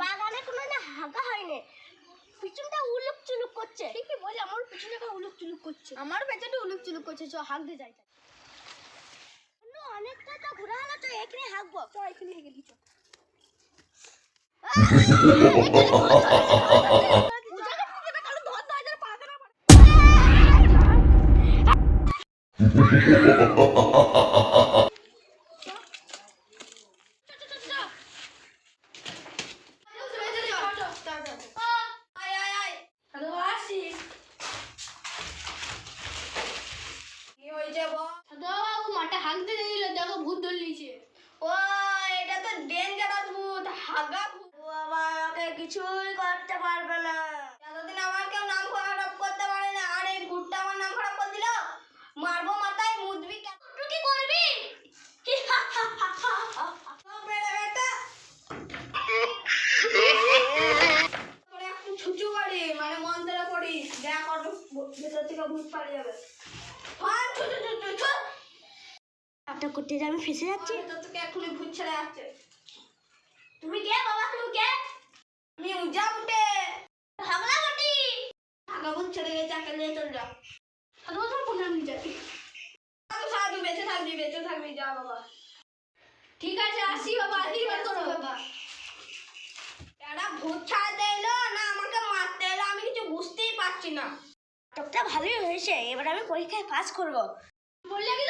বাগানে কোনো না হাগা হয়নি। পিছনটা উলুক চুলুক করছে। ঠিকই বলি আমার পিছনটা উলুক চুলুক করছে। আমার পেছনটা উলুক চুলুক করছে চ হাঁক যাই। অনেকটা তো ঘোরা হলো তো এখানে হাগবো চ এখানে হেগে দিচ্ছ হ্যালো আসি কি হয়েছে বল হাগতে দিল দেখো ভূত ধরলিছে। ও, এটা তো ডেঞ্জারাস ভূত, হাগা ভূত। ও আমাকে কিছুই করতে পারবে না। এতদিন আমার কেউ নাম খারাপ করতে পারে না, আর এই ভূতটা আমার নাম খারাপ করে দিল? মারবো মাথায়, মুদবি কি করবি? মানে মন্ত্রে পড়ি দেখ কত ভেতর থেকে ভূত পালিয়ে যাবে। মার ছুচু। ছুচু করতে যে আমি ফেসে যাচ্ছি। থেকে এখনই ভূত ছেড়ে যাচ্ছে তুমি কে বাবা তুমি কে? আমি উজা উঠে হাগলা বটি। আগা ভূত ছেড়ে গেছে আকে নিয়ে চল যা। সাধু তোমার কোন নাম যাই সাধু সাধু বেঁচে থাকবি বেঁচে থাকবি যা বাবা। ঠিক আছে আসি বাবা করো। বাবা এরা ভূত ছাড়তে এলো না আমাকে মারতে এলো আমি কিছু বুঝতেই পারছি না। নাটকটা ভালোই হয়েছে এবার আমি পরীক্ষায় পাস করব। বললে কি